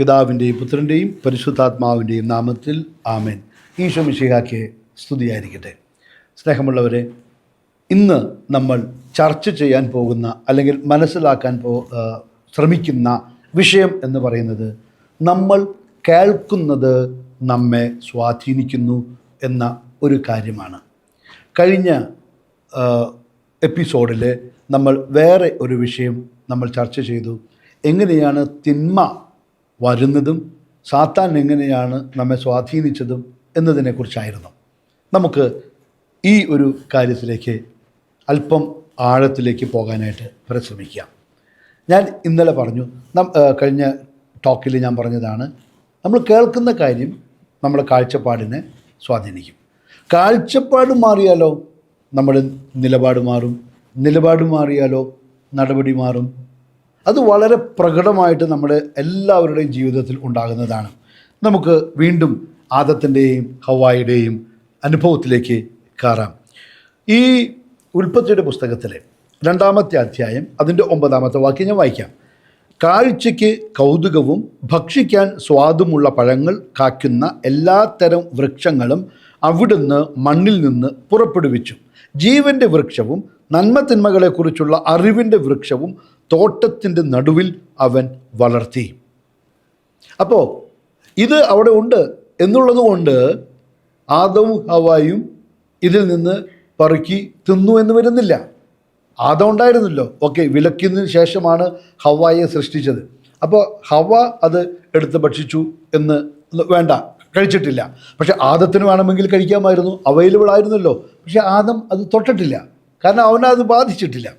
പിതാവിന്റെയും പുത്രന്റെയും പരിശുദ്ധാത്മാവിന്റെയും നാമത്തിൽ ആമേൻ. ഈശോ മിശിഹാക്ക് സ്തുതിയായിരിക്കട്ടെ. സ്നേഹമുള്ളവരെ ഇന്ന് നമ്മൾ ചർച്ച ചെയ്യാൻ പോകുന്ന അല്ലെങ്കിൽ മനസ്സിലാക്കാൻ പോ ശ്രമിക്കുന്ന വിഷയം എന്ന് പറയുന്നത് നമ്മൾ കേൾക്കുന്നത് നമ്മെ സ്വാധീനിക്കുന്നു എന്ന ഒരു കാര്യമാണ്. കഴിഞ്ഞ എപ്പിസോഡിൽ നമ്മൾ വേറെ ഒരു വിഷയം നമ്മൾ ചർച്ച ചെയ്തു. എങ്ങനെയാണ് തിന്മ വരുന്നതും സാത്താൻ എങ്ങനെയാണ് നമ്മെ സ്വാധീനിച്ചതും എന്നതിനെക്കുറിച്ചായിരുന്നു. നമുക്ക് ഈ ഒരു കാര്യത്തിലേക്ക് അല്പം ആഴത്തിലേക്ക് പോകാനായിട്ട് പരിശ്രമിക്കാം. ഞാൻ ഇന്നലെ പറഞ്ഞു കഴിഞ്ഞ ടോക്കിൽ ഞാൻ പറഞ്ഞതാണ് നമ്മൾ കേൾക്കുന്ന കാര്യം നമ്മുടെ കാഴ്ചപ്പാടിനെ സ്വാധീനിക്കും. കാഴ്ചപ്പാട് മാറിയാലോ നമ്മുടെ നിലപാട് മാറും നിലപാട് മാറിയാലോ നടപടി മാറും അത് വളരെ പ്രകടമായിട്ട് നമ്മുടെ എല്ലാവരുടെയും ജീവിതത്തിൽ ഉണ്ടാകുന്നതാണ്. നമുക്ക് വീണ്ടും ആദത്തിന്റെയും ഹവായിയുടെയും അനുഭവത്തിലേക്ക് കയറാം. ഈ ഉൽപ്പത്തിയുടെ പുസ്തകത്തിലെ രണ്ടാമത്തെ അധ്യായം അതിന്റെ ഒമ്പതാമത്തെ വാക്യം ഞാൻ വായിക്കാം. കാഴ്ചയ്ക്ക് കൗതുകവും ഭക്ഷിക്കാൻ സ്വാദുമുള്ള പഴങ്ങൾ കാക്കുന്ന എല്ലാത്തരം വൃക്ഷങ്ങളും അവിടുന്ന് മണ്ണിൽ നിന്ന് പുറപ്പെടുവിച്ചു. ജീവന്റെ വൃക്ഷവും നന്മതിന്മകളെക്കുറിച്ചുള്ള അറിവിന്റെ വൃക്ഷവും തോട്ടത്തിന്റെ നടുവിൽ അവൻ വളർത്തി. അപ്പോൾ ഇത് അവിടെ ഉണ്ട് എന്നുള്ളത് കൊണ്ട് ആദവും ഹവായും ഇതിൽ നിന്ന് പറുക്കി തിന്നു എന്ന് വരുന്നില്ല. ആദം ഉണ്ടായിരുന്നല്ലോ. ഓക്കെ വിലക്കിയതിന് ശേഷമാണ് ഹവായെ സൃഷ്ടിച്ചത്. അപ്പോൾ ഹവ അത് എടുത്ത് ഭക്ഷിച്ചു എന്ന് വേണ്ട കഴിച്ചിട്ടില്ല. പക്ഷെ ആദത്തിന് വേണമെങ്കിൽ കഴിക്കാമായിരുന്നു. അവൈലബിൾ ആയിരുന്നല്ലോ പക്ഷെ ആദം അത് തൊട്ടിട്ടില്ല. കാരണം അവനത് ബാധിച്ചിട്ടില്ല.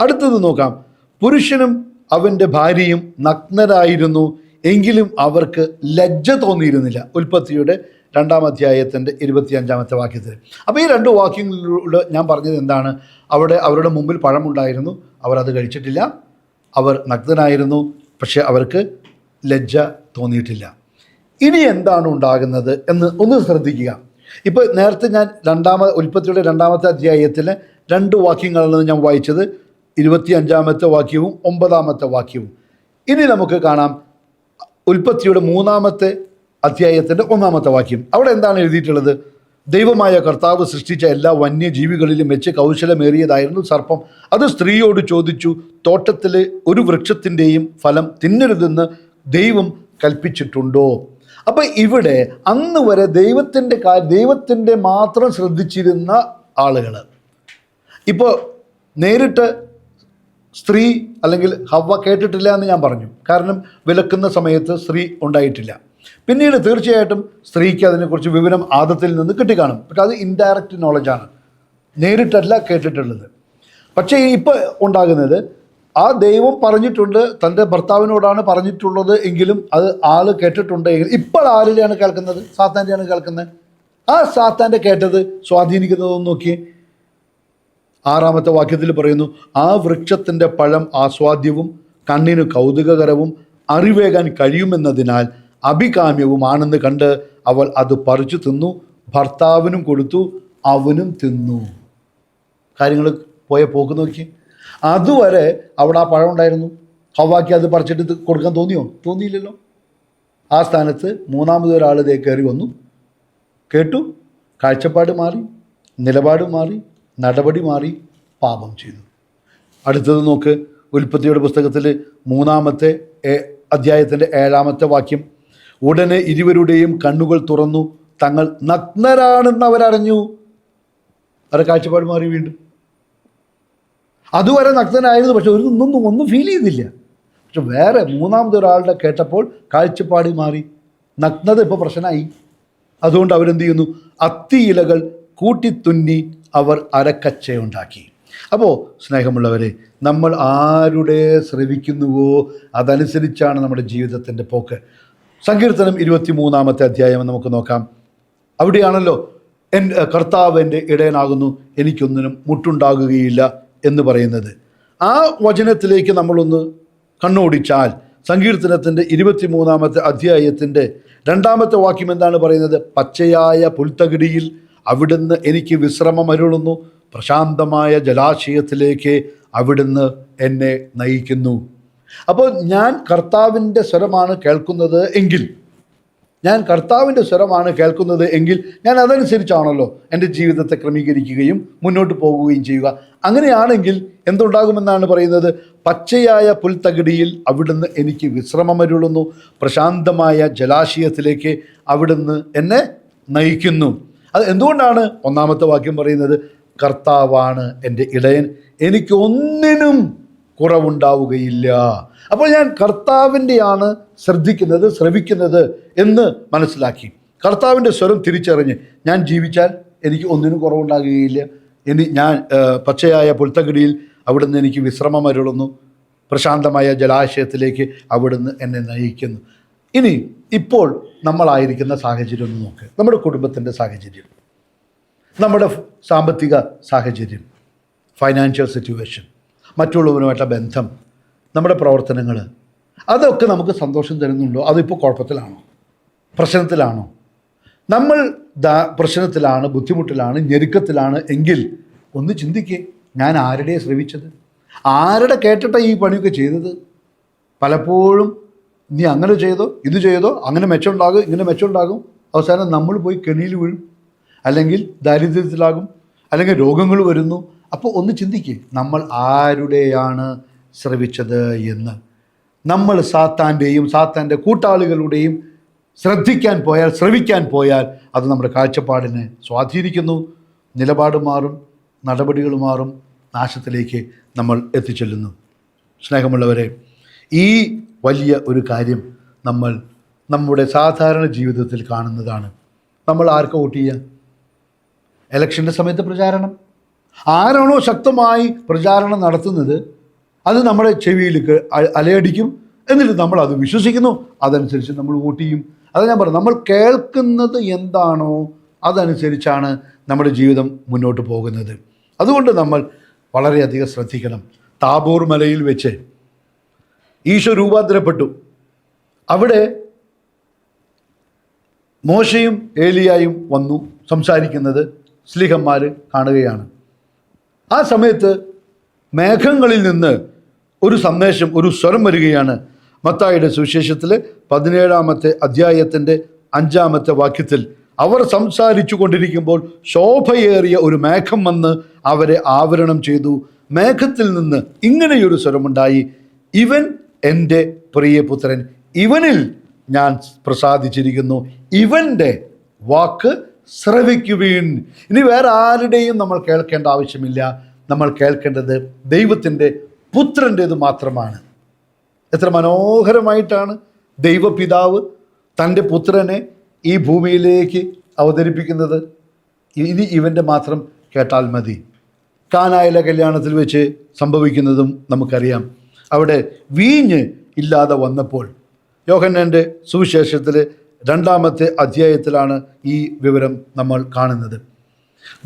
അടുത്തത് നോക്കാം. പുരുഷനും അവന്റെ ഭാര്യയും നഗ്നരായിരുന്നു. എങ്കിലും അവർക്ക് ലജ്ജ തോന്നിയിരുന്നില്ല. ഉൽപ്പത്തിയുടെ രണ്ടാം അധ്യായത്തിന്റെ ഇരുപത്തിയഞ്ചാമത്തെ വാക്യത്തിൽ. അപ്പോൾ ഈ രണ്ട് വാക്യങ്ങളിലൂടെ ഞാൻ പറഞ്ഞത് എന്താണ്? അവിടെ അവരുടെ മുമ്പിൽ പഴമുണ്ടായിരുന്നു. അവർ അത് കഴിച്ചിട്ടില്ല. അവർ നഗ്നനായിരുന്നു. പക്ഷേ അവർക്ക് ലജ്ജ തോന്നിയിട്ടില്ല. ഇനി എന്താണ് ഉണ്ടാകുന്നത് എന്ന് ഒന്ന് ശ്രദ്ധിക്കുക. ഇപ്പോൾ നേരത്തെ ഞാൻ രണ്ടാമത് ഉൽപ്പത്തിയുടെ രണ്ടാമത്തെ അധ്യായത്തിലെ രണ്ട് വാക്യങ്ങളാണ് ഞാൻ വായിച്ചത്. ഇരുപത്തി അഞ്ചാമത്തെ വാക്യവും ഒമ്പതാമത്തെ വാക്യവും. ഇനി നമുക്ക് കാണാം ഉൽപ്പത്തിയുടെ മൂന്നാമത്തെ അധ്യായത്തിന്റെ ഒന്നാമത്തെ വാക്യം. അവിടെ എന്താണ് എഴുതിയിട്ടുള്ളത്? ദൈവമായ കർത്താവ് സൃഷ്ടിച്ച എല്ലാ വന്യജീവികളിലും വെച്ച് കൗശലമേറിയതായിരുന്നു സർപ്പം. അത് സ്ത്രീയോട് ചോദിച്ചു തോട്ടത്തിലെ ഒരു വൃക്ഷത്തിന്റെയും ഫലം തിന്നരുതെന്ന് ദൈവം കൽപ്പിച്ചിട്ടുണ്ടോ? അപ്പം ഇവിടെ അന്ന് വരെ ദൈവത്തിന്റെ ദൈവത്തിന്റെ മാത്രം ശ്രദ്ധിച്ചിരുന്ന ആളുകൾ ഇപ്പോൾ നേരിട്ട് സ്ത്രീ അല്ലെങ്കിൽ ഹവ കേട്ടിട്ടില്ല എന്ന് ഞാൻ പറഞ്ഞു. കാരണം വിലക്കുന്ന സമയത്ത് സ്ത്രീ ഉണ്ടായിട്ടില്ല. പിന്നീട് തീർച്ചയായിട്ടും സ്ത്രീക്ക് അതിനെക്കുറിച്ച് വിവരം ആദത്തിൽ നിന്ന് കിട്ടിക്കാണും. പക്ഷെ അത് ഇൻഡയറക്റ്റ് നോളജാണ് നേരിട്ടല്ല കേട്ടിട്ടുള്ളത്. പക്ഷേ ഇപ്പോൾ ഉണ്ടാകുന്നത് ആ ദൈവം പറഞ്ഞിട്ടുണ്ട് തന്റെ ഭർത്താവിനോടാണ് പറഞ്ഞിട്ടുള്ളത് എങ്കിലും അത് ആൾ കേട്ടിട്ടുണ്ട് എങ്കിൽ ഇപ്പോൾ ആരുടെയാണ് കേൾക്കുന്നത്? സാത്താന്റെയാണ് കേൾക്കുന്നത്. ആ സാത്താന്റെ കേട്ടത് സ്വാധീനിക്കുന്നതെന്ന് നോക്കിയേ. ആറാമത്തെ വാക്യത്തിൽ പറയുന്നു ആ വൃക്ഷത്തിന്റെ പഴം ആസ്വാദ്യവും കണ്ണിന് കൗതുകകരവും അറിവേകാൻ കഴിയുമെന്നതിനാൽ അഭികാമ്യവുമാണെന്ന് കണ്ട് അവൾ അത് പറിച്ചു തിന്നു ഭർത്താവിനും കൊടുത്തു അവനും തിന്നു. കാര്യങ്ങൾ പോയ പോക്ക് നോക്കി. അതുവരെ അവിടെ ആ പഴം ഉണ്ടായിരുന്നു. ഹവാക്കി അത് പറിച്ചിട്ട് കൊടുക്കാൻ തോന്നിയോ? തോന്നിയില്ലല്ലോ. ആ സ്ഥാനത്ത് മൂന്നാമത് ഒരാൾ ദേ കയറി വന്നു. കേട്ടു. കാഴ്ചപ്പാട് മാറി നിലപാട് മാറി നടപടി മാറി പാപം ചെയ്തു. അടുത്തത് നോക്ക് ഉൽപ്പത്തിയുടെ പുസ്തകത്തിൽ മൂന്നാമത്തെ അധ്യായത്തിന്റെ ഏഴാമത്തെ വാക്യം ഉടനെ ഇരുവരുടെയും കണ്ണുകൾ തുറന്നു തങ്ങൾ നഗ്നരാണെന്ന് അവരറിഞ്ഞു. അവരുടെ കാഴ്ചപ്പാട് മാറി വീണ്ടും. അതുവരെ നഗ്നനായിരുന്നു പക്ഷെ ഒരു ഒന്നും ഒന്നും ഫീൽ ചെയ്തില്ല. പക്ഷെ വേറെ മൂന്നാമത് ഒരാളുടെ കേട്ടപ്പോൾ കാഴ്ചപ്പാട് മാറി. നഗ്നത ഇപ്പോൾ പ്രശ്നമായി. അതുകൊണ്ട് അവരെന്ത് ചെയ്യുന്നു? അത്തി ഇലകൾ കൂട്ടിത്തുന്നി അവർ അരക്കച്ചയുണ്ടാക്കി അപ്പോൾ സ്നേഹമുള്ളവരെ നമ്മൾ ആരുടെ ശ്രവിക്കുന്നുവോ അതനുസരിച്ചാണ് നമ്മുടെ ജീവിതത്തിന്റെ പോക്ക്. സങ്കീർത്തനം ഇരുപത്തി മൂന്നാമത്തെ അധ്യായം നമുക്ക് നോക്കാം. അവിടെയാണല്ലോ എൻ കർത്താവ് എന്റെ ഇടയനാകുന്നു എനിക്കൊന്നിനും മുട്ടുണ്ടാകുകയില്ല എന്ന് പറയുന്നത്. ആ വചനത്തിലേക്ക് നമ്മളൊന്ന് കണ്ണോടിച്ചാൽ സങ്കീർത്തനത്തിന്റെ ഇരുപത്തി മൂന്നാമത്തെ അധ്യായത്തിന്റെ രണ്ടാമത്തെ വാക്യം എന്താണ് പറയുന്നത്? പച്ചയായ പുൽത്തകിടിയിൽ അവിടുന്ന് എനിക്ക് വിശ്രമം അരുളുന്നു. പ്രശാന്തമായ ജലാശയത്തിലേക്ക് അവിടുന്ന് എന്നെ നയിക്കുന്നു. അപ്പോൾ ഞാൻ കർത്താവിന്റെ സ്വരമാണ് കേൾക്കുന്നത് എങ്കിൽ ഞാൻ കർത്താവിന്റെ സ്വരമാണ് കേൾക്കുന്നത് എങ്കിൽ ഞാൻ അതനുസരിച്ചാണല്ലോ എന്റെ ജീവിതത്തെ ക്രമീകരിക്കുകയും മുന്നോട്ട് പോകുകയും ചെയ്യുക. അങ്ങനെയാണെങ്കിൽ എന്തുണ്ടാകുമെന്നാണ് പറയുന്നത്? പച്ചയായ പുൽത്തകിടിയിൽ അവിടുന്ന് എനിക്ക് വിശ്രമമരുളുന്നു പ്രശാന്തമായ ജലാശയത്തിലേക്ക് അവിടുന്ന് എന്നെ നയിക്കുന്നു. അത് എന്തുകൊണ്ടാണ് ഒന്നാമത്തെ വാക്യം പറയുന്നത്? കർത്താവാണ് എന്റെ ഇടയൻ എനിക്ക് ഒന്നിനും കുറവുണ്ടാവുകയില്ല. അപ്പോൾ ഞാൻ കർത്താവിന്റെയാണ് ശ്രദ്ധിക്കുന്നത് ശ്രവിക്കുന്നത് എന്ന് മനസ്സിലാക്കി. കർത്താവിന്റെ സ്വരം തിരിച്ചറിഞ്ഞ് ഞാൻ ജീവിച്ചാൽ എനിക്ക് ഒന്നിനും കുറവുണ്ടാകുകയില്ല. ഇനി ഞാൻ പച്ചയായ പുൽത്തകിടിയിൽ അവിടുന്ന് എനിക്ക് വിശ്രമം അരുളുന്നു പ്രശാന്തമായ ജലാശയത്തിലേക്ക് അവിടുന്ന് എന്നെ നയിക്കുന്നു. ഇനി ഇപ്പോൾ നമ്മളായിരിക്കുന്ന സാഹചര്യം ഒന്ന് നോക്ക്. നമ്മുടെ കുടുംബത്തിന്റെ സാഹചര്യം. നമ്മുടെ സാമ്പത്തിക സാഹചര്യം. ഫൈനാൻഷ്യൽ സിറ്റുവേഷൻ മറ്റുള്ളവരുമായിട്ടുള്ള ബന്ധം. നമ്മുടെ പ്രവർത്തനങ്ങൾ. അതൊക്കെ നമുക്ക് സന്തോഷം തരുന്നുണ്ടോ? അതിപ്പോൾ കുഴപ്പത്തിലാണോ? പ്രശ്നത്തിലാണോ? നമ്മൾ പ്രശ്നത്തിലാണ് ബുദ്ധിമുട്ടിലാണ് ഞെരുക്കത്തിലാണ് എങ്കിൽ ഒന്ന് ചിന്തിക്കേ. ഞാൻ ആരുടെയാണ് ശ്രമിച്ചത്? ആരുടെ കേട്ടിട്ടാണ് ഈ പണിയൊക്കെ ചെയ്തത്? പലപ്പോഴും നീ അങ്ങനെ ചെയ്തോ ഇത് ചെയ്തോ അങ്ങനെ മെച്ചമുണ്ടാകും ഇങ്ങനെ മെച്ചമുണ്ടാകും. അവസാനം നമ്മൾ പോയി കെണിയിൽ വീഴും. അല്ലെങ്കിൽ ദാരിദ്ര്യത്തിലാകും. അല്ലെങ്കിൽ രോഗങ്ങൾ വരുന്നു. അപ്പോൾ ഒന്ന് ചിന്തിക്കേ നമ്മൾ ആരുടെയാണ് ശ്രവിച്ചത് എന്ന്. നമ്മൾ സാത്താന്റെയും സാത്താന്റെ കൂട്ടാളികളുടെയും ശ്രദ്ധിക്കാൻ പോയാൽ ശ്രവിക്കാൻ പോയാൽ അത് നമ്മുടെ കാഴ്ചപ്പാടിനെ സ്വാധീനിക്കുന്നു. നിലപാട് മാറും നടപടികൾ മാറും നാശത്തിലേക്ക് നമ്മൾ എത്തിച്ചെല്ലുന്നു. സ്നേഹമുള്ളവരെ ഈ വലിയ ഒരു കാര്യം നമ്മൾ നമ്മുടെ സാധാരണ ജീവിതത്തിൽ കാണുന്നതാണ്. നമ്മൾ ആർക്ക് വോട്ട് ചെയ്യുക ഇലക്ഷന്റെ സമയത്ത് പ്രചാരണം. ആരാണോ ശക്തമായി പ്രചാരണം നടത്തുന്നത് അത് നമ്മുടെ ചെവിയിൽ അലയടിക്കും. എന്നിട്ട് നമ്മൾ അത് വിശ്വസിക്കുന്നു. അതനുസരിച്ച് നമ്മൾ വോട്ട് ചെയ്യും. അത് ഞാൻ പറഞ്ഞു നമ്മൾ കേൾക്കുന്നത് എന്താണോ അതനുസരിച്ചാണ് നമ്മുടെ ജീവിതം മുന്നോട്ട് പോകുന്നത്. അതുകൊണ്ട് നമ്മൾ വളരെയധികം ശ്രദ്ധിക്കണം. താബോർ മലയിൽ വെച്ച് ഈശോ രൂപാന്തരപ്പെട്ടു. അവിടെ മോശയും ഏലിയായും വന്നു സംസാരിക്കുന്നത് സ്ലിഹന്മാർ കാണുകയാണ്. ആ സമയത്ത് മേഘങ്ങളിൽ നിന്ന് ഒരു സന്ദേശം ഒരു സ്വരം വരികയാണ്. മത്തായിയുടെ സുവിശേഷത്തിൽ പതിനേഴാമത്തെ അധ്യായത്തിന്റെ അഞ്ചാമത്തെ വാക്യത്തിൽ അവർ സംസാരിച്ചു കൊണ്ടിരിക്കുമ്പോൾ ശോഭയേറിയ ഒരു മേഘം വന്ന് അവരെ ആവരണം ചെയ്തു. മേഘത്തിൽ നിന്ന് ഇങ്ങനെയൊരു സ്വരമുണ്ടായി. ഇവൻ എന്റെ പ്രിയപുത്രൻ ഇവനിൽ ഞാൻ പ്രസാദിച്ചിരിക്കുന്നു. ഇവന്റെ വാക്ക് ശ്രവിക്കുവീൻ. ഇനി വേറെ ആരുടെയും നമ്മൾ കേൾക്കേണ്ട ആവശ്യമില്ല. നമ്മൾ കേൾക്കേണ്ടത് ദൈവത്തിന്റെ പുത്രന്റേത് മാത്രമാണ്. എത്ര മനോഹരമായിട്ടാണ് ദൈവപിതാവ് തന്റെ പുത്രനെ ഈ ഭൂമിയിലേക്ക് അവതരിപ്പിക്കുന്നത്. ഇനി ഇവന്റെ മാത്രം കേട്ടാൽ മതി. കാനായിലെ കല്യാണത്തിൽ വെച്ച് സംഭവിക്കുന്നതും നമുക്കറിയാം. അവിടെ വീഞ്ഞ് ഇല്ലാതെ വന്നപ്പോൾ. യോഹന്നന്റെ സുവിശേഷത്തിൽ രണ്ടാമത്തെ അധ്യായത്തിലാണ് ഈ വിവരം നമ്മൾ കാണുന്നത്.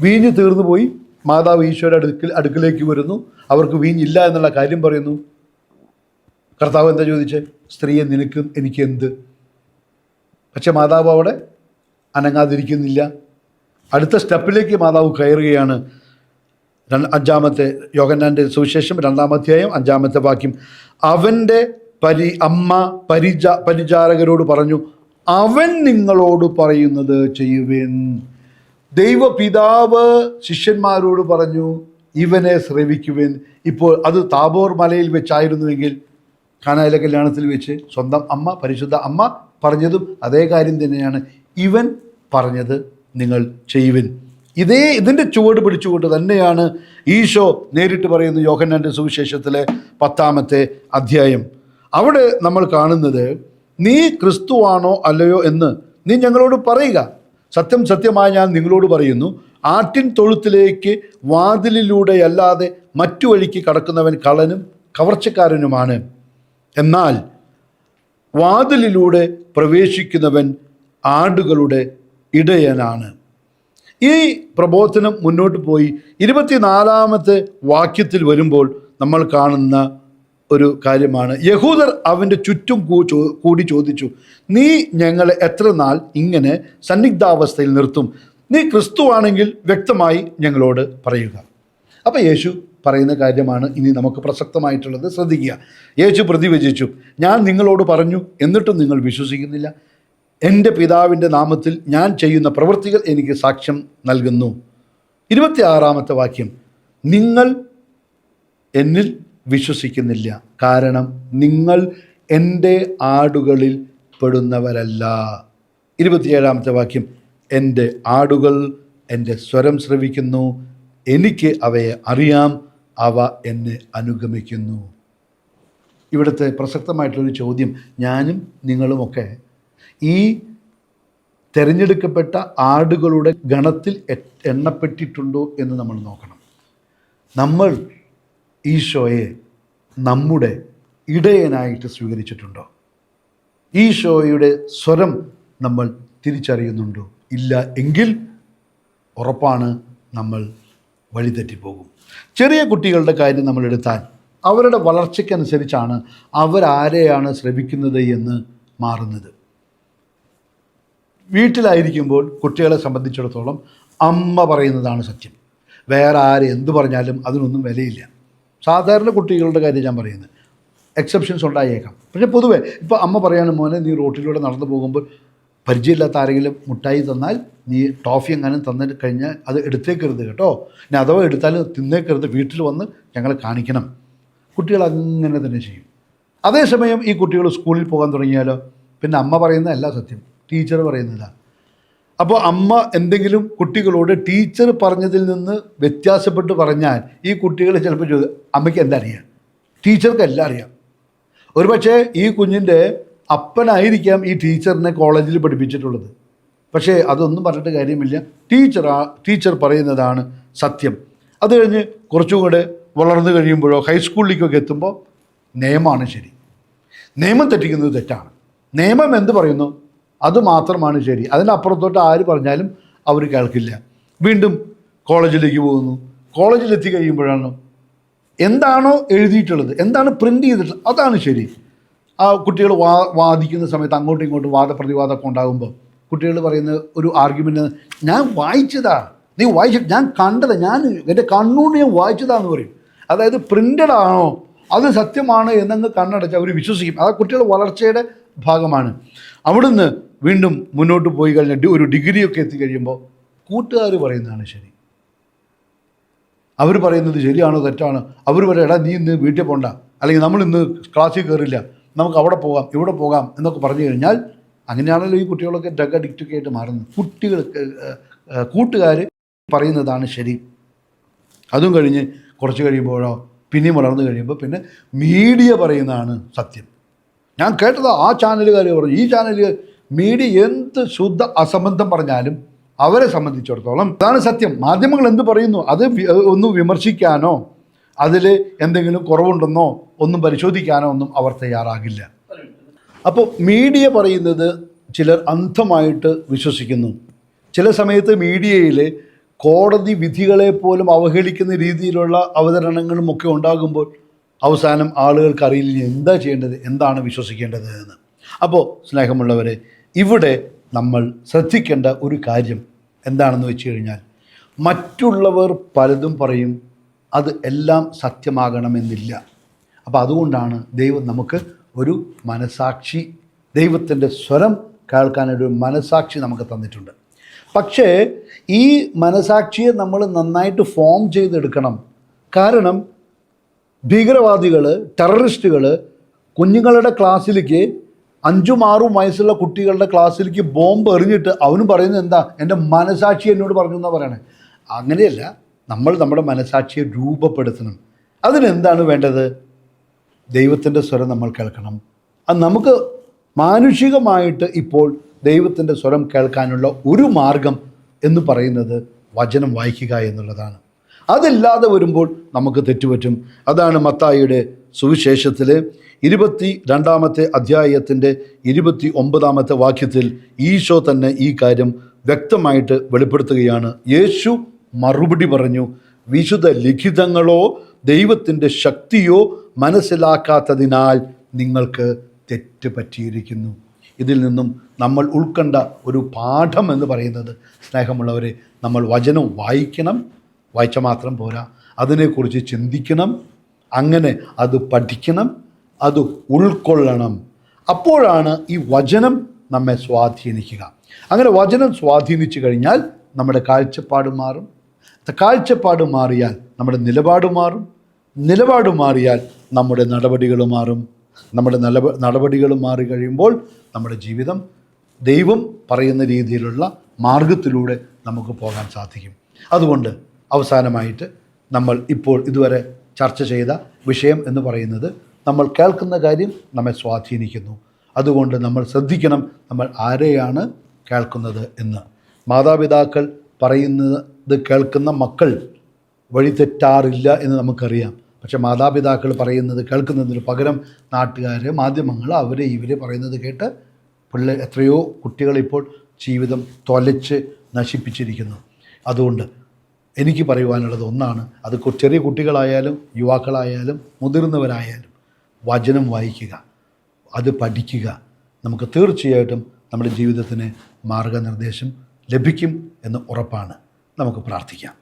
വീഞ്ഞ് തീർന്നുപോയി മാതാവ് ഈശോയുടെ അടുക്കൽ അടുക്കിലേക്ക് വരുന്നു. അവർക്ക് വീഞ്ഞില്ല എന്നുള്ള കാര്യം പറയുന്നു. കർത്താവ് എന്താ ചോദിച്ചേ? സ്ത്രീയെ നിനക്കും എനിക്ക് എന്ത് പക്ഷെ മാതാവ് അവിടെ അനങ്ങാതിരിക്കുന്നില്ല. അടുത്ത സ്റ്റെപ്പിലേക്ക് മാതാവ് കയറുകയാണ്. അഞ്ചാമത്തെ യോഗന്നാന്റെ സുവിശേഷം രണ്ടാം അധ്യായം അഞ്ചാമത്തെ വാക്യം. അവന്റെ പരി അമ്മ പരിച പരിചാരകരോട് പറഞ്ഞു അവൻ നിങ്ങളോട് പറയുന്നത് ചെയ്യുവിൻ. ദൈവപിതാവ് ശിഷ്യന്മാരോട് പറഞ്ഞു ഇവനെ ശ്രവിക്കുവേൻ. ഇപ്പോൾ അത് താബോർ മലയിൽ വെച്ചായിരുന്നുവെങ്കിൽ കാനായിലെ കല്യാണത്തിൽ വെച്ച് സ്വന്തം അമ്മ പരിശുദ്ധ അമ്മ പറഞ്ഞതും അതേ കാര്യം തന്നെയാണ്. ഇവൻ പറഞ്ഞത് നിങ്ങൾ ചെയ്യുവിൻ. ഇതേ ഇതിന്റെ ചുവട് പിടിച്ചുകൊണ്ട് തന്നെയാണ് ഈശോ നേരിട്ട് പറയുന്ന യോഹന്നാന്റെ സുവിശേഷത്തിലെ പത്താമത്തെ അധ്യായം. അവിടെ നമ്മൾ കാണുന്നത് നീ ക്രിസ്തുവാണോ അല്ലയോ എന്ന് നീ ഞങ്ങളോട് പറയുക. സത്യം സത്യമായി ഞാൻ നിങ്ങളോട് പറയുന്നു ആട്ടിൻ തൊഴുത്തിലേക്ക് വാതിലിലൂടെയല്ലാതെ മറ്റു വഴിക്ക് കടക്കുന്നവൻ കളനും കവർച്ചക്കാരനുമാണ്. എന്നാൽ വാതിലിലൂടെ പ്രവേശിക്കുന്നവൻ ആടുകളുടെ ഇടയനാണ്. ഈ പ്രബോധനം മുന്നോട്ട് പോയി ഇരുപത്തിനാലാമത്തെ വാക്യത്തിൽ വരുമ്പോൾ നമ്മൾ കാണുന്ന ഒരു കാര്യമാണ്. യഹൂദർ അവന്റെ ചുറ്റും കൂടി ചോദിച്ചു നീ ഞങ്ങളെ എത്ര നാൾ ഇങ്ങനെ സന്നിഗ്ധാവസ്ഥയിൽ നിർത്തും? നീ ക്രിസ്തുവാണെങ്കിൽ വ്യക്തമായി ഞങ്ങളോട് പറയുക. അപ്പോൾ യേശു പറയുന്ന കാര്യമാണ് ഇനി നമുക്ക് പ്രസക്തമായിട്ടുള്ളത് ശ്രദ്ധിക്കുക. യേശു പ്രതിവചിച്ചു ഞാൻ നിങ്ങളോട് പറഞ്ഞു എന്നിട്ടും നിങ്ങൾ വിശ്വസിക്കുന്നില്ല. എന്റെ പിതാവിന്റെ നാമത്തിൽ ഞാൻ ചെയ്യുന്ന പ്രവൃത്തികൾ എനിക്ക് സാക്ഷ്യം നൽകുന്നു. ഇരുപത്തിയാറാമത്തെ വാക്യം. നിങ്ങൾ എന്നിൽ വിശ്വസിക്കുന്നില്ല. കാരണം നിങ്ങൾ എന്റെ ആടുകളിൽ പെടുന്നവരല്ല. ഇരുപത്തിയേഴാമത്തെ വാക്യം. എന്റെ ആടുകൾ എന്റെ സ്വരം ശ്രവിക്കുന്നു. എനിക്ക് അവയെ അറിയാം. അവ എന്നെ അനുഗമിക്കുന്നു. ഇവിടുത്തെ പ്രസക്തമായിട്ടുള്ളൊരു ചോദ്യം. ഞാനും നിങ്ങളുമൊക്കെ ഈ തിരഞ്ഞെടുക്കപ്പെട്ട ആടുകളുടെ ഗണത്തിൽ എണ്ണപ്പെട്ടിട്ടുണ്ടോ എന്ന് നമ്മൾ നോക്കണം. നമ്മൾ ഈശോയെ നമ്മുടെ ഇടയനായിട്ട് സ്വീകരിച്ചിട്ടുണ്ടോ? ഈശോയുടെ സ്വരം നമ്മൾ തിരിച്ചറിയുന്നുണ്ടോ? ഇല്ല എങ്കിൽ ഉറപ്പാണ് നമ്മൾ വഴിതെറ്റിപ്പോകും ചെറിയ കുട്ടികളുടെ കാര്യം നമ്മൾ എടുത്താൽ അവരുടെ വളർച്ചയ്ക്കനുസരിച്ചാണ് അവരാരെയാണ് ശ്രമിക്കുന്നത് എന്ന് മാറുന്നത്. വീട്ടിലായിരിക്കുമ്പോൾ കുട്ടികളെ സംബന്ധിച്ചിടത്തോളം അമ്മ പറയുന്നതാണ് സത്യം. വേറെ ആര് എന്ത് പറഞ്ഞാലും അതിനൊന്നും വിലയില്ല. സാധാരണ കുട്ടികളുടെ കാര്യം ഞാൻ പറയുന്നത്. എക്സെപ്ഷൻസ് ഉണ്ടായേക്കാം. പക്ഷെ പൊതുവേ ഇപ്പോൾ അമ്മ പറയാണ് മോനെ നീ റോട്ടിലൂടെ നടന്നു പോകുമ്പോൾ പരിചയമില്ലാത്ത ആരെങ്കിലും മുട്ടായി തന്നാൽ നീ ടോഫി എങ്ങാനും തന്നിട്ട് കഴിഞ്ഞാൽ അത് എടുത്തേക്കരുത് കേട്ടോ. ഇനി അഥവാ എടുത്താലും തിന്നേക്കരുത്. വീട്ടിൽ വന്ന് ഞങ്ങളെ കാണിക്കണം. കുട്ടികൾ അങ്ങനെ തന്നെ ചെയ്യും. അതേസമയം ഈ കുട്ടികൾ സ്കൂളിൽ പോകാൻ തുടങ്ങിയാലോ? പിന്നെ അമ്മ പറയുന്നതല്ല സത്യം. ടീച്ചർ പറയുന്നതാണ് അപ്പോൾ അമ്മ എന്തെങ്കിലും കുട്ടികളോട് ടീച്ചർ പറഞ്ഞതിൽ നിന്ന് വ്യത്യാസപ്പെട്ട് പറഞ്ഞാൽ ഈ കുട്ടികൾ ചിലപ്പോൾ ചോദിക്കും അമ്മയ്ക്ക് എന്താ അറിയാം? ടീച്ചർക്ക് എല്ലാം അറിയാം. ഒരുപക്ഷെ ഈ കുഞ്ഞിന്റെ അപ്പനായിരിക്കാം ഈ ടീച്ചറിനെ കോളേജിൽ പഠിപ്പിച്ചിട്ടുള്ളത്. പക്ഷേ അതൊന്നും പറഞ്ഞിട്ട് കാര്യമില്ല. ടീച്ചർ ടീച്ചർ പറയുന്നതാണ് സത്യം. അത് കഴിഞ്ഞ് കുറച്ചും കൂടെ വളർന്നു കഴിയുമ്പോഴോ ഹൈസ്കൂളിലേക്കൊക്കെ എത്തുമ്പോൾ നിയമമാണ് ശരി. നിയമം തെറ്റിക്കുന്നത് തെറ്റാണ്. നിയമം എന്ത് പറയുന്നു? അത് മാത്രമാണ് ശരി. അതിനപ്പുറത്തോട്ട് ആര് പറഞ്ഞാലും അവർ കേൾക്കില്ല. വീണ്ടും കോളേജിലേക്ക് പോകുന്നു. കോളേജിലെത്തി കഴിയുമ്പോഴാണ് എന്താണോ എഴുതിയിട്ടുള്ളത് എന്താണ് പ്രിന്റ് ചെയ്തിട്ടുള്ളത് അതാണ് ശരി. ആ കുട്ടികൾ വാ വാദിക്കുന്ന സമയത്ത് അങ്ങോട്ടും ഇങ്ങോട്ടും വാദപ്രതിവാദമൊക്കെ ഉണ്ടാകുമ്പോൾ കുട്ടികൾ പറയുന്ന ഒരു ആർഗ്യുമെന്റ് ഞാൻ വായിച്ചതാ. നീ വായിച്ച ഞാൻ കണ്ടത്. ഞാൻ എന്റെ കണ്ണുകൊണ്ട് ഞാൻ വായിച്ചതാന്ന് പറയും. അതായത് പ്രിന്റഡ് ആണോ അത് സത്യമാണ് എന്നങ്ങ് കണ്ണടച്ച് അവർ വിശ്വസിക്കും. അത് കുട്ടികളുടെ വളർച്ചയുടെ ഭാഗമാണ്. അവിടുന്ന് വീണ്ടും മുന്നോട്ട് പോയി കഴിഞ്ഞിട്ട് ഒരു ഡിഗ്രിയൊക്കെ എത്തിക്കഴിയുമ്പോൾ കൂട്ടുകാർ പറയുന്നതാണ് ശരി. അവർ പറയുന്നത് ശരിയാണോ തെറ്റാണോ? അവർ പറയും എടാ നീ ഇന്ന് വീട്ടിൽ പോണ്ട. അല്ലെങ്കിൽ നമ്മൾ ഇന്ന് ക്ലാസ്സിൽ കയറില്ല നമുക്ക് അവിടെ പോകാം ഇവിടെ പോകാം എന്നൊക്കെ പറഞ്ഞു കഴിഞ്ഞാൽ അങ്ങനെയാണല്ലോ ഈ കുട്ടികളൊക്കെ ഡ്രഗ് അഡിക്റ്റൊക്കെ ആയിട്ട് മാറുന്നത്. കുട്ടികൾ കൂട്ടുകാർ പറയുന്നതാണ് ശരി. അതും കഴിഞ്ഞ് കുറച്ച് കഴിയുമ്പോഴോ പിന്നെയും വളർന്നു കഴിയുമ്പോൾ പിന്നെ മീഡിയ പറയുന്നതാണ് സത്യം. ഞാൻ കേട്ടത് ആ ചാനലുകാർ പറഞ്ഞു ഈ ചാനലുകാർ മീഡിയ എന്ത് ശുദ്ധ അസംബന്ധം പറഞ്ഞാലും അവരെ സംബന്ധിച്ചിടത്തോളം അതാണ് സത്യം. മാധ്യമങ്ങൾ എന്ത് പറയുന്നു? അത് ഒന്ന് വിമർശിക്കാനോ അതിൽ എന്തെങ്കിലും കുറവുണ്ടെന്നോ ഒന്നും പരിശോധിക്കാനോ ഒന്നും അവർ തയ്യാറാകില്ല. അപ്പോൾ മീഡിയ പറയുന്നത് ചിലർ അന്ധമായിട്ട് വിശ്വസിക്കുന്നു. ചില സമയത്ത് മീഡിയയിൽ കോടതി വിധികളെ പോലും അവഹേളിക്കുന്ന രീതിയിലുള്ള അവതരണങ്ങളും ഒക്കെ ഉണ്ടാകുമ്പോൾ അവസാനം ആളുകൾക്ക് അറിയില്ല എന്താ ചെയ്യേണ്ടത് എന്താണ് വിശ്വസിക്കേണ്ടത് എന്ന്. അപ്പോൾ സ്നേഹമുള്ളവരെ ഇവിടെ നമ്മൾ ശ്രദ്ധിക്കേണ്ട ഒരു കാര്യം എന്താണെന്ന് വെച്ച് കഴിഞ്ഞാൽ മറ്റുള്ളവർ പലതും പറയും അത് എല്ലാം സത്യമാകണമെന്നില്ല. അപ്പോൾ അതുകൊണ്ടാണ് ദൈവം നമുക്ക് ഒരു മനസാക്ഷി ദൈവത്തിന്റെ സ്വരം കേൾക്കാനൊരു മനസാക്ഷി നമുക്ക് തന്നിട്ടുണ്ട്. പക്ഷേ ഈ മനസാക്ഷിയെ നമ്മൾ നന്നായിട്ട് ഫോം ചെയ്തെടുക്കണം. കാരണം ഭീകരവാദികൾ ടെററിസ്റ്റുകൾ കുഞ്ഞുങ്ങളുടെ ക്ലാസ്സിലേക്ക് അഞ്ചും ആറും വയസ്സുള്ള കുട്ടികളുടെ ക്ലാസ്സിലേക്ക് ബോംബ് എറിഞ്ഞിട്ട് അവനും പറയുന്നത് എന്താ? എന്റെ മനസാക്ഷി എന്നോട് പറഞ്ഞു എന്നാ പറയണേ. അങ്ങനെയല്ല നമ്മൾ നമ്മുടെ മനസാക്ഷിയെ രൂപപ്പെടുത്തണം. അതിനെന്താണ് വേണ്ടത്? ദൈവത്തിന്റെ സ്വരം നമ്മൾ കേൾക്കണം. അത് നമുക്ക് മാനുഷികമായിട്ട് ഇപ്പോൾ ദൈവത്തിന്റെ സ്വരം കേൾക്കാനുള്ള ഒരു മാർഗം എന്ന് പറയുന്നത് വചനം വായിക്കുക എന്നുള്ളതാണ്. അതില്ലാതെ വരുമ്പോൾ നമുക്ക് തെറ്റുപറ്റും. അതാണ് മത്തായിയുടെ സുവിശേഷത്തിൽ ഇരുപത്തി രണ്ടാമത്തെ അധ്യായത്തിന്റെ ഇരുപത്തി ഒമ്പതാമത്തെ വാക്യത്തിൽ ഈശോ തന്നെ ഈ കാര്യം വ്യക്തമായിട്ട് വെളിപ്പെടുത്തുകയാണ്. യേശു മറുപടി പറഞ്ഞു വിശുദ്ധ ലിഖിതങ്ങളോ ദൈവത്തിന്റെ ശക്തിയോ മനസ്സിലാക്കാത്തതിനാൽ നിങ്ങൾക്ക് തെറ്റ് പറ്റിയിരിക്കുന്നു ഇതിൽ നിന്നും നമ്മൾ ഉൾക്കണ്ട ഒരു പാഠം എന്ന് പറയുന്നത് സ്നേഹമുള്ളവരെ നമ്മൾ വചനം വായിക്കണം വായിച്ച മാത്രം പോരാ. അതിനെക്കുറിച്ച് ചിന്തിക്കണം. അങ്ങനെ അത് പഠിക്കണം. അത് ഉൾക്കൊള്ളണം. അപ്പോഴാണ് ഈ വചനം നമ്മെ സ്വാധീനിക്കുക. അങ്ങനെ വചനം സ്വാധീനിച്ചു കഴിഞ്ഞാൽ നമ്മുടെ കാഴ്ചപ്പാട് മാറും. കാഴ്ചപ്പാട് മാറിയാൽ നമ്മുടെ നിലപാട് മാറും. നിലപാട് മാറിയാൽ നമ്മുടെ നടപടികൾ മാറും. നമ്മുടെ നിലപ നടപടികൾ മാറി കഴിയുമ്പോൾ നമ്മുടെ ജീവിതം ദൈവം പറയുന്ന രീതിയിലുള്ള മാർഗത്തിലൂടെ നമുക്ക് പോകാൻ സാധിക്കും. അതുകൊണ്ട് അവസാനമായിട്ട് നമ്മൾ ഇപ്പോൾ ഇതുവരെ ചർച്ച ചെയ്ത വിഷയം എന്ന് പറയുന്നത് നമ്മൾ കേൾക്കുന്ന കാര്യം നമ്മെ സ്വാധീനിക്കുന്നു. അതുകൊണ്ട് നമ്മൾ ശ്രദ്ധിക്കണം നമ്മൾ ആരെയാണ് കേൾക്കുന്നത് എന്ന്. മാതാപിതാക്കൾ പറയുന്നത് കേൾക്കുന്ന മക്കൾ വഴിതെറ്റാറില്ല എന്ന് നമുക്കറിയാം. പക്ഷെ മാതാപിതാക്കൾ പറയുന്നത് കേൾക്കുന്നതിന് പകരം നാട്ടുകാർ മാധ്യമങ്ങൾ അവരെ ഇവരെ പറയുന്നത് കേട്ട് പിള്ളേർ എത്രയോ കുട്ടികളിപ്പോൾ ജീവിതം തൊലച്ച് നശിപ്പിച്ചിരിക്കുന്നു. അതുകൊണ്ട് എനിക്ക് പറയുവാനുള്ളത് ഒന്നാണ്. അത് ചെറിയ കുട്ടികളായാലും യുവാക്കളായാലും മുതിർന്നവരായാലും വചനം വായിക്കുക അത് പഠിക്കുക. നമുക്ക് തീർച്ചയായിട്ടും നമ്മുടെ ജീവിതത്തിന് മാർഗനിർദ്ദേശം ലഭിക്കും എന്ന് ഉറപ്പാണ്. നമുക്ക് പ്രാർത്ഥിക്കാം.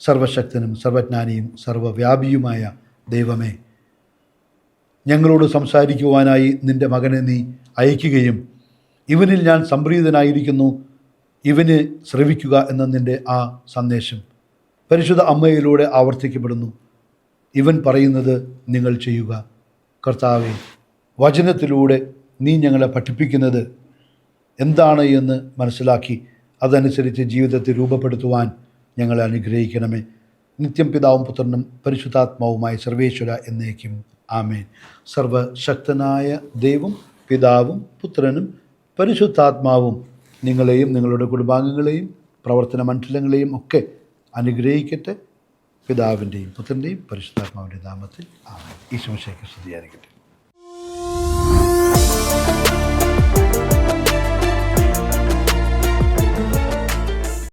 സർവശക്തനും സർവജ്ഞാനിയും സർവവ്യാപിയുമായ ദൈവമേ ഞങ്ങളോട് സംസാരിക്കുവാനായി നിന്റെ മകനെ നീ അയക്കുകയും ഇവനിൽ ഞാൻ സംപ്രീതനായിരിക്കുന്നു. ഇവന് ശ്രവിക്കുക എന്ന നിന്റെ ആ സന്ദേശം പരിശുദ്ധ അമ്മയിലൂടെ ആവർത്തിക്കപ്പെടുന്നു. ഇവൻ പറയുന്നത് നിങ്ങൾ ചെയ്യുക. കർത്താവെ വചനത്തിലൂടെ നീ ഞങ്ങളെ പഠിപ്പിക്കുന്നത് എന്താണ് എന്ന് മനസ്സിലാക്കി അതനുസരിച്ച് ജീവിതത്തെ രൂപപ്പെടുത്തുവാൻ ഞങ്ങളെ അനുഗ്രഹിക്കണമേ. നിത്യം പിതാവും പുത്രനും പരിശുദ്ധാത്മാവുമായ സർവേശ്വര എന്നേക്കും. ആമേൻ. സർവശക്തനായ ദൈവം പിതാവും പുത്രനും പരിശുദ്ധാത്മാവും നിങ്ങളെയും നിങ്ങളുടെ കുടുംബാംഗങ്ങളെയും പ്രവർത്തന മണ്ഡലങ്ങളെയും ഒക്കെ അനുഗ്രഹിക്കട്ടെ. പിതാവിന്റെയും പുത്രന്റെയും പരിശുദ്ധാത്മാവിന്റെ നാമത്തിൽ ആണ് ഈശ്വശേഖർ സ്തുതിയായിരിക്കട്ടെ